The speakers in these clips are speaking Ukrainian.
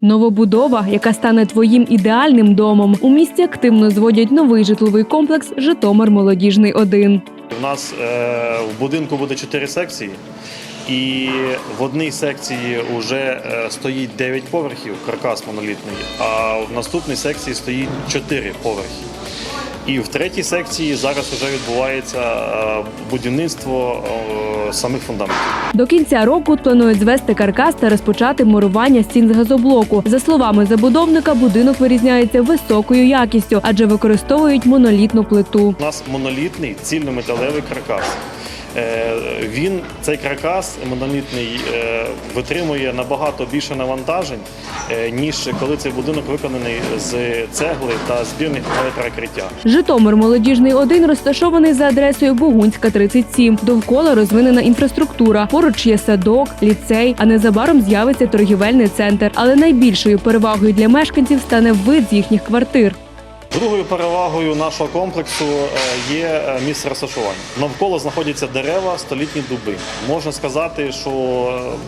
Новобудова, яка стане твоїм ідеальним домом. У місті активно зводять новий житловий комплекс Житомир Молодіжний 1 У нас е, в будинку буде чотири секції, і в одній секції вже е, стоїть 9 поверхів, каркас монолітний, а в наступній секції стоїть 4 поверхи. І в третій секції зараз вже відбувається е, будівництво е, самих фундаментів. До кінця року планують звести каркас та розпочати мурування стін з газоблоку. За словами забудовника, будинок вирізняється високою якістю, адже використовують монолітну плиту. У нас монолітний цільнометалевий каркас. Е, Він цей каркас монолітний е, витримує набагато більше навантажень, е, ніж коли цей будинок виконаний з цегли та збірних перекриття. Житомир Молодіжний 1 розташований за адресою Бугунська, 37. Довкола розвинена інфраструктура. Поруч є садок, ліцей, а незабаром з'явиться торгівельний центр. Але найбільшою перевагою для мешканців стане вид з їхніх квартир. Другою перевагою нашого комплексу е, є е, місце розташування. Навколо знаходяться дерева, столітні дуби. Можна сказати, що е,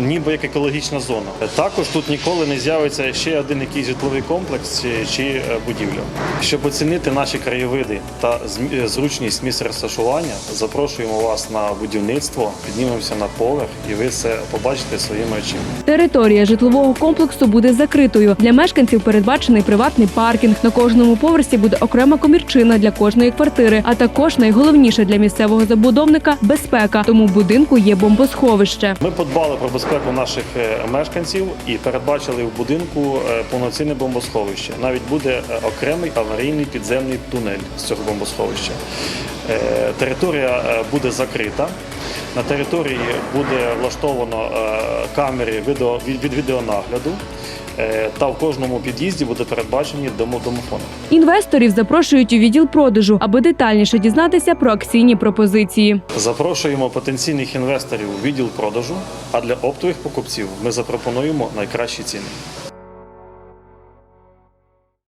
ніби як екологічна зона. Також тут ніколи не з'явиться ще один якийсь житловий комплекс чи, е, будівля. Щоб оцінити наші краєвиди та е, зручність місця розташування, запрошуємо вас на будівництво, піднімемося на поверх, і ви все побачите своїми очима. Територія житлового комплексу буде закритою. Для мешканців передбачений приватний паркінг. На кожному поверсі буде окрема комірчина для кожної квартири. А також найголовніше для місцевого забудовника безпека. Тому в будинку є бомбосховище. Ми подбали про безпеку наших е, мешканців і передбачили в будинку е, повноцінне бомбосховище. Навіть буде е, окремий аварійний підземний тунель з цього бомбосховища. Територія буде закрита. На території буде влаштовано камери від відеонагляду. Е, Та в кожному під'їзді буде передбачені домо- домофони. Інвесторів запрошують у відділ продажу, аби детальніше дізнатися про акційні пропозиції. Запрошуємо потенційних інвесторів у відділ продажу, а для оптових покупців ми запропонуємо найкращі ціни.